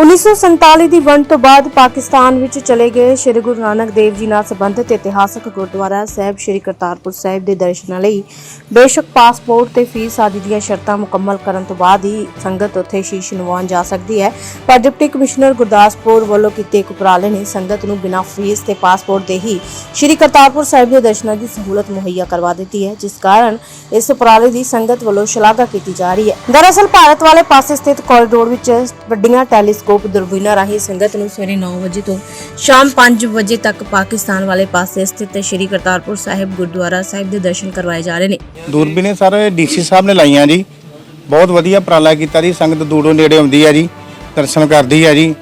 1947 ਦੀ ਵੰਡ ਤੋਂ ਬਾਅਦ ਪਾਕਿਸਤਾਨ ਵਿੱਚ ਚਲੇ ਗਏ ਸ੍ਰੀ ਗੁਰੂ ਨਾਨਕ ਦੇਵ ਜੀ ਨਾਲ ਸੰਬੰਧਿਤ ਇਤਿਹਾਸਕ ਗੁਰਦੁਆਰਾ ਸਾਹਿਬ ਸ੍ਰੀ ਕਰਤਾਰਪੁਰ ਸਾਹਿਬ ਦੇ ਦਰਸ਼ਨਾਂ ਲਈ ਬੇਸ਼ੱਕ ਪਾਸਪੋਰਟ ਤੇ ਫੀਸ ਆਦਿ ਦੀਆਂ ਸ਼ਰਤਾਂ ਮੁਕੰਮਲ ਕਰਨ ਤੋਂ ਬਾਅਦ ਹੀ ਸੰਗਤ ਉੱਥੇ ਸ਼ੀਸ਼ ਨਵਾਉਣ ਜਾ ਸਕਦੀ ਹੈ। ਪਰ ਡਿਪਟੀ ਕਮਿਸ਼ਨਰ ਗੁਰਦਾਸਪੁਰ ਵੱਲੋਂ ਕੀਤੇ ਇੱਕ ਉਪਰਾਲੇ ਨੇ ਸੰਗਤ ਨੂੰ ਬਿਨਾਂ ਫੀਸ ਤੇ ਪਾਸਪੋਰਟ ਦੇ ਹੀ ਸ੍ਰੀ ਕਰਤਾਰਪੁਰ ਸਾਹਿਬ ਦੇ ਦਰਸ਼ਨਾਂ ਦੀ ਸਹੂਲਤ ਮੁਹੱਈਆ ਕਰਵਾ ਦਿੱਤੀ ਹੈ, ਜਿਸ ਕਾਰਨ ਇਸ ਉਪਰਾਲੇ ਦੀ ਸੰਗਤ ਵੱਲੋਂ ਸ਼ਲਾਘਾ ਕੀਤੀ ਜਾ ਰਹੀ ਹੈ। ਦਰਅਸਲ ਭਾਰਤ ਵਾਲੇ ਪਾਸੇ ਸਥਿਤ ਕੋਰੀਡੋਰ ਵਿੱਚ ਵੱਡੀਆਂ ਟੈਲੀਸਕੋਪ ਦੂਰਬੀਨਾਂ ਰਾਹੀਂ ਸੰਗਤ ਨੂੰ ਸਵੇਰੇ 9 ਵਜੇ ਤੋਂ ਸ਼ਾਮ 5 ਵਜੇ ਤੱਕ ਪਾਕਿਸਤਾਨ ਵਾਲੇ ਪਾਸੇ ਸਥਿਤ ਸ੍ਰੀ ਕਰਤਾਰਪੁਰ ਸਾਹਿਬ ਗੁਰਦੁਆਰਾ ਸਾਹਿਬ ਦੇ ਦਰਸ਼ਨ ਕਰਵਾਏ ਜਾ ਰਹੇ ਨੇ। ਦੂਰਬੀਨੇ ਸਰ, ਡੀਸੀ ਸਾਹਿਬ ਨੇ ਲਾਈਆਂ ਜੀ। ਬਹੁਤ ਵਧੀਆ ਉਪਰਾਲਾ ਕੀਤਾ ਜੀ, ਸੰਗਤ ਦੂਰੋਂ ਨੇੜੇ ਆਉਂਦੀ ਹੈ ਜੀ, ਦਰਸ਼ਨ ਕਰਦੀ ਹੈ ਜੀ।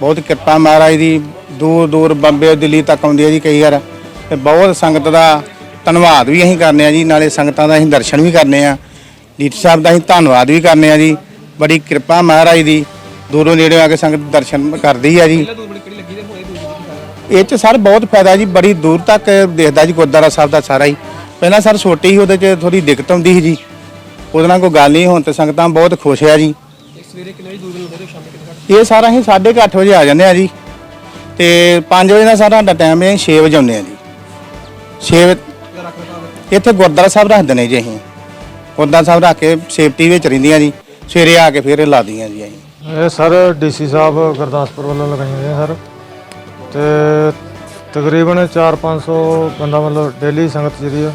ਬਹੁਤ ਕਿਰਪਾ ਮਹਾਰਾਜ ਦੀ, ਦੂਰ ਦੂਰ ਬੰਬੇ ਦਿੱਲੀ ਤੱਕ ਆਉਂਦੀ ਹੈ ਜੀ ਕਈ ਵਾਰ। ਤੇ ਬਹੁਤ ਸੰਗਤ ਦਾ ਧੰਨਵਾਦ ਵੀ ਅਸੀਂ ਕਰਨੇ ਆ ਜੀ, ਨਾਲੇ ਸੰਗਤਾਂ ਦਾ ਅਸੀਂ ਦਰਸ਼ਨ ਵੀ ਕਰਨੇ ਆ। ਡੀਸੀ ਸਾਹਿਬ ਦਾ ਅਸੀਂ ਧੰਨਵਾਦ ਵੀ ਕਰਨੇ ਆ ਜੀ। ਬੜੀ ਕਿਰਪਾ ਮਹਾਰਾਜ ਦੀ ਦੂਰੋਂ ਨੇੜੇ ਆ ਕੇ ਸੰਗਤ ਦਰਸ਼ਨ ਕਰਦੀ ਹੈ ਜੀ। ਇਹ ਚ ਸਰ ਬਹੁਤ ਫਾਇਦਾ ਜੀ ਬੜੀ ਦੂਰ ਤੱਕ ਦੇਖਦਾ ਜੀ ਗੁਰਦੁਆਰਾ ਸਾਹਿਬ ਦਾ ਸਾਰਾ ਹੀ। ਪਹਿਲਾਂ ਸਰ ਛੋਟੀ ਸੀ ਉਹਦੇ ਚ ਥੋੜੀ ਦਿੱਕਤ ਆਉਂਦੀ ਸੀ ਜੀ। ਉਹਦੇ ਨਾਲ ਕੋਈ ਗੱਲ ਨਹੀਂ ਹੁਣ ਤੇ ਸੰਗਤਾਂ ਬਹੁਤ ਖੁਸ਼ ਆ ਜੀ। ਸਵੇਰੇ ਕਿੰਨੇ ਵਜੇ ਦੂਰ ਹੁੰਦੇ ਸ਼ਾਮ ਕਿੰਨੇ ਇਹ ਸਾਰਾ ਅਸੀਂ 8:30 ਵਜੇ ਆ ਜਾਂਦੇ ਆ ਜੀ। ਤੇ 5 ਵਜੇ ਦਾ ਸਾਡਾ ਸਾਡਾ ਟਾਈਮ ਹੈ 6 ਵਜੇ ਆਉਂਦੇ ਆ ਜੀ। 6 ਤੱਕ ਰੱਖ ਲਗਾ ਇੱਥੇ ਗੁਰਦੁਆਰਾ ਸਾਹਿਬ ਰੱਖਦੇ ਨੇ ਜੀ ਅਸੀਂ। ਗੁਰਦੁਆਰਾ ਸਾਹਿਬ ਰੱਖ ਕੇ ਸੇਫਟੀ ਵਿੱਚ ਰਹਿੰਦੀਆਂ ਜੀ। ਸਵੇਰੇ ਆ ਕੇ ਫਿਰ ਲਾ ਦੀਆਂ ਜੀ ਅਸੀਂ। ਇਹ ਸਰ ਡੀਸੀ ਸਾਹਿਬ ਗੁਰਦਾਸਪੁਰ ਵੱਲੋਂ ਲਗਾਈਆਂ ਨੇ ਸਰ। ਤੇ ਤਕਰੀਬਨ 4-500 ਬੰਦਾ ਮਤਲਬ ਡੇਲੀ ਸੰਗਤ ਜਿਹੜੀ ਆ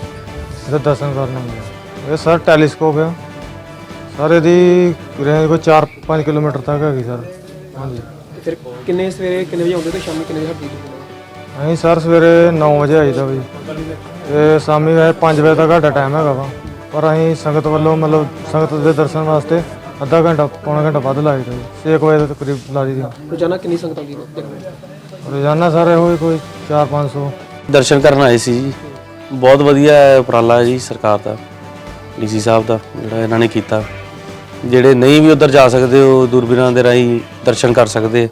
ਇਹਦੇ ਦਰਸ਼ਨ ਕਰਨ ਆਉਂਦੀ ਹੈ ਇਹ ਸਰ ਟੈਲੀਸਕੋਪ ਆ। ਸਰ ਇਹਦੀ ਰੇਂਜ ਕੋਈ 4-5 ਕਿਲੋਮੀਟਰ ਤੱਕ ਹੈਗੀ ਸਰ। ਹਾਂਜੀ। ਤੇ ਫਿਰ ਕਿੰਨੇ ਸਵੇਰੇ ਕਿੰਨੇ ਵਜੇ ਆਉਂਦੇ ਤੇ ਸ਼ਾਮੀ ਕਿੰਨੇ ਵਜੇ ਹੱਟੀ ਹੁੰਦੇ ਅਸੀਂ ਸਰ ਸਵੇਰੇ 9 ਵਜੇ ਆਈਦਾ ਵੀ ਤੇ ਸ਼ਾਮੀ ਵੈਸੇ 5 ਵਜੇ ਤੱਕ ਸਾਡਾ ਟਾਈਮ ਹੈਗਾ ਵਾ। ਪਰ ਅਸੀਂ ਸੰਗਤ ਵੱਲੋਂ ਮਤਲਬ ਸੰਗਤ ਦੇ ਦਰਸ਼ਨ ਵਾਸਤੇ ਅੱਧਾ ਘੰਟਾ ਪੌਣਾ ਘੰਟਾ ਵੱਧ ਲਾਈਦਾ ਜੀ। 6 ਵਜੇ ਦੇ ਕਰੀਬ ਲਾ ਦੀ। ਰੋਜ਼ਾਨਾ ਕਿੰਨੀ ਸੰਗਤ ਆਉਂਦੀ ਹੈ ਰੋਜ਼ਾਨਾ ਸਰ ਇਹੋ ਹੀ ਕੋਈ 4-500 ਦਰਸ਼ਨ ਕਰਨ ਆਏ ਸੀ ਜੀ। ਬਹੁਤ ਵਧੀਆ ਉਪਰਾਲਾ ਹੈ ਜੀ ਸਰਕਾਰ ਦਾ ਡੀਸੀ ਸਾਹਿਬ ਦਾ ਜਿਹੜਾ ਇਹਨਾਂ ਨੇ ਕੀਤਾ। ਜਿਹੜੇ ਨਹੀਂ ਵੀ ਉਧਰ ਜਾ ਸਕਦੇ ਉਹ ਦੂਰਬੀਨਾਂ ਦੇ ਰਾਹੀਂ ਦਰਸ਼ਨ ਕਰ ਸਕਦੇ।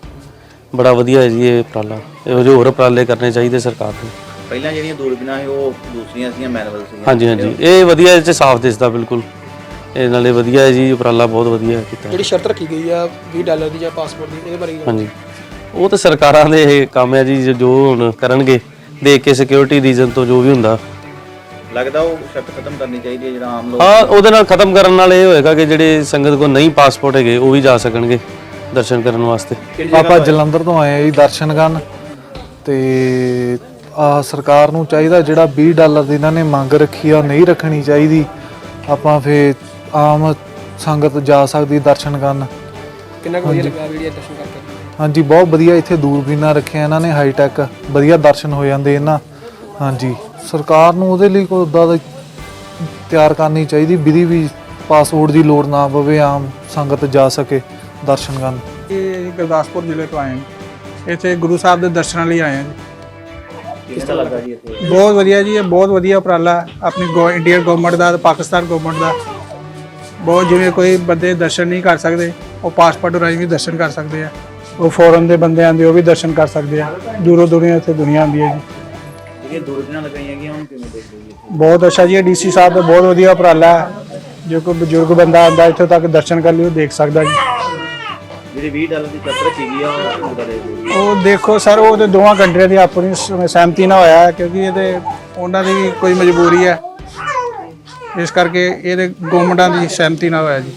ਬੜਾ ਵਧੀਆ ਹੈ ਜੀ ਇਹ ਉਪਰਾਲਾ। ਇਹੋ ਜਿਹੇ ਹੋਰ ਉਪਰਾਲੇ ਕਰਨੇ ਚਾਹੀਦੇ ਸਰਕਾਰ ਨੂੰ ਪਹਿਲਾਂ ਜਿਹੜੀਆਂ ਦੂਰਬੀਨਾਂ ਸੀ ਉਹ ਦੂਸਰੀਆਂ ਸੀਗੀਆਂ ਮੈਨੂਅਲ ਸੀਗੀਆਂ। ਹਾਂਜੀ ਹਾਂਜੀ। ਇਹ ਵਧੀਆ ਇਹ 'ਚ ਸਾਫ਼ ਦਿਸਦਾ ਬਿਲਕੁਲ। ਇਹ ਨਾਲੇ ਵਧੀਆ ਹੈ ਜੀ ਉਪਰਾਲਾ ਬਹੁਤ ਵਧੀਆ ਕੀਤਾ। ਜਿਹੜੀ ਸ਼ਰਤ ਰੱਖੀ ਗਈ ਆ 20 ਡਾਲਰ ਦੀ ਜਾਂ ਪਾਸਪੋਰਟ ਦੀ ਇਹਦੇ ਬਾਰੇ ਕੀ ਹਾਂਜੀ। ਉਹ ਤਾਂ ਸਰਕਾਰਾਂ ਦੇ ਇਹ ਕੰਮ ਹੈ ਜੀ ਜੋ- ਹੁਣ ਕਰਨਗੇ ਦੇਖ ਕੇ ਸਿਕਿਉਰਿਟੀ ਰੀਜ਼ਨ ਤੋਂ ਜੋ ਵੀ ਹੁੰਦਾ। ਲੱਗਦਾ ਉਹ ਸ਼ਰਤ ਖਤਮ ਕਰਨੀ ਚਾਹੀਦੀ ਹੈ ਜਿਹੜਾ ਆਮ ਲੋਕ ਹਾਂ ਉਹਦੇ ਨਾਲ ਖਤਮ ਕਰਨ ਨਾਲ ਇਹ ਹੋਏਗਾ ਕਿ ਜਿਹੜੇ ਸੰਗਤ ਕੋਲ ਨਹੀਂ ਪਾਸਪੋਰਟ ਹੈਗੇ ਉਹ ਵੀ ਜਾ ਸਕਣਗੇ ਦਰਸ਼ਨ ਕਰਨ ਵਾਸਤੇ। ਆਪਾਂ ਜਲੰਧਰ ਤੋਂ ਆਏ ਆ ਜੀ ਦਰਸ਼ਨ ਕਰਨ। ਤੇ ਆ ਸਰਕਾਰ ਨੂੰ ਚਾਹੀਦਾ ਜਿਹੜਾ 20 ਡਾਲਰ ਦੀ ਇਹਨਾਂ ਨੇ ਮੰਗ ਰੱਖੀ ਆ ਨਹੀਂ ਰੱਖਣੀ ਚਾਹੀਦੀ। ਆਪਾਂ ਫੇ ਆਮ ਸੰਗਤ ਜਾ ਸਕਦੀ ਦਰਸ਼ਨ ਕਰਨ। ਕਿੰਨਾ ਕੁ ਵਧੀਆ ਲੱਗਾ ਵੀਡੀਓ ਦਰਸ਼ਨ ਕਰਕੇ ਹਾਂਜੀ ਬਹੁਤ ਵਧੀਆ ਇੱਥੇ ਦੂਰਬੀਨਾਂ ਰੱਖਿਆ ਇਹਨਾਂ ਨੇ ਹਾਈ ਟੈਕ ਵਧੀਆ ਦਰਸ਼ਨ ਹੋ ਜਾਂਦੇ ਇਹਨਾਂ। ਹਾਂਜੀ ਸਰਕਾਰ ਨੂੰ ਉਹਦੇ ਲਈ ਕੋਈ ਉਦਾਂ ਦਾ ਤਿਆਰ ਕਰਨੀ ਚਾਹੀਦੀ ਵਿਧੀ ਵੀ ਪਾਸਪੋਰਟ ਦੀ ਲੋੜ ਨਾ ਪਵੇ ਆਮ ਸੰਗਤ ਜਾ ਸਕੇ ਦਰਸ਼ਨ ਕਰਨ। ਇਹ ਗੁਰਦਾਸਪੁਰ ਜ਼ਿਲ੍ਹੇ ਤੋਂ ਆਏ ਹਾਂ। ਇੱਥੇ ਗੁਰੂ ਸਾਹਿਬ ਦੇ ਦਰਸ਼ਨਾਂ ਲਈ ਆਏ ਹਾਂ ਜੀ। ਕਿਸ ਤਰ੍ਹਾਂ ਲੱਗਾ ਜੀ ਇੱਥੇ? ਬਹੁਤ ਵਧੀਆ ਜੀ ਇਹ ਬਹੁਤ ਵਧੀਆ ਉਪਰਾਲਾ। ਹੈ ਆਪਣੀ ਗੋ ਇੰਡੀਅਨ ਗਵਰਨਮੈਂਟ ਦਾ ਤੇ ਪਾਕਿਸਤਾਨ ਗਵਰਨਮੈਂਟ ਦਾ। ਬਹੁਤ ਜਿਵੇਂ ਕੋਈ ਬੰਦੇ ਦਰਸ਼ਨ ਨਹੀਂ ਕਰ ਸਕਦੇ ਉਹ ਪਾਸਪੋਰਟ ਰਾਹੀਂ ਵੀ ਦਰਸ਼ਨ ਕਰ ਸਕਦੇ ਆ। ਉਹ ਫੋਰਨ ਦੇ ਬੰਦੇ ਆਂਦੇ ਉਹ ਵੀ ਦਰਸ਼ਨ ਕਰ ਸਕਦੇ ਆ। ਦੂਰੋਂ ਦੂਰੋਂ ਇੱਥੇ ਦੁਨੀਆ ਆਉਂਦੀ ਹੈ ਜੀ। ਜਿਹੜੀਆਂ ਦੂਰਬੀਨਾਂ ਲਗਾਈਆਂ ਗਈਆਂ ਉਹਨੂੰ ਕਿਵੇਂ ਦੇਖਦੇ ਹੋ ਜੀ ਬਹੁਤ ਅੱਛਾ ਜੀ ਡੀਸੀ ਸਾਹਿਬ ਦਾ ਬਹੁਤ ਵਧੀਆ ਉਪਰਾਲਾ ਹੈ। ਜੋ ਕੋਈ ਬਜ਼ੁਰਗ ਬੰਦਾ ਆਂਦਾ ਇੱਥੇ ਤੱਕ ਦਰਸ਼ਨ ਕਰ ਲਈ ਉਹ ਦੇਖ ਸਕਦਾ ਜੀ। ਜਿਹੜੀ 20 ਡਾਲਰ ਦੀ ਸ਼ਰਤ ਰੱਖੀ ਗਈ ਆ ਉਹ ਦੇਖੋ ਸਰ ਉਹ ਤੇ ਦੋਵਾਂ ਕੰਟਰੀਆਂ ਦੀ ਆਪਣੀ ਸਹਿਮਤੀ ਨਾਲ ਹੋਇਆ ਹੈ ਕਿਉਂਕਿ ਇਹਦੇ ਉਹਨਾਂ ਦੀ ਕੋਈ ਮਜਬੂਰੀ ਹੈ। ਇਸ ਕਰਕੇ ਇਹਦੇ ਗਵਰਨਮੈਂਟਾਂ ਦੀ ਸਹਿਮਤੀ ਨਾਲ ਹੋਇਆ ਜੀ।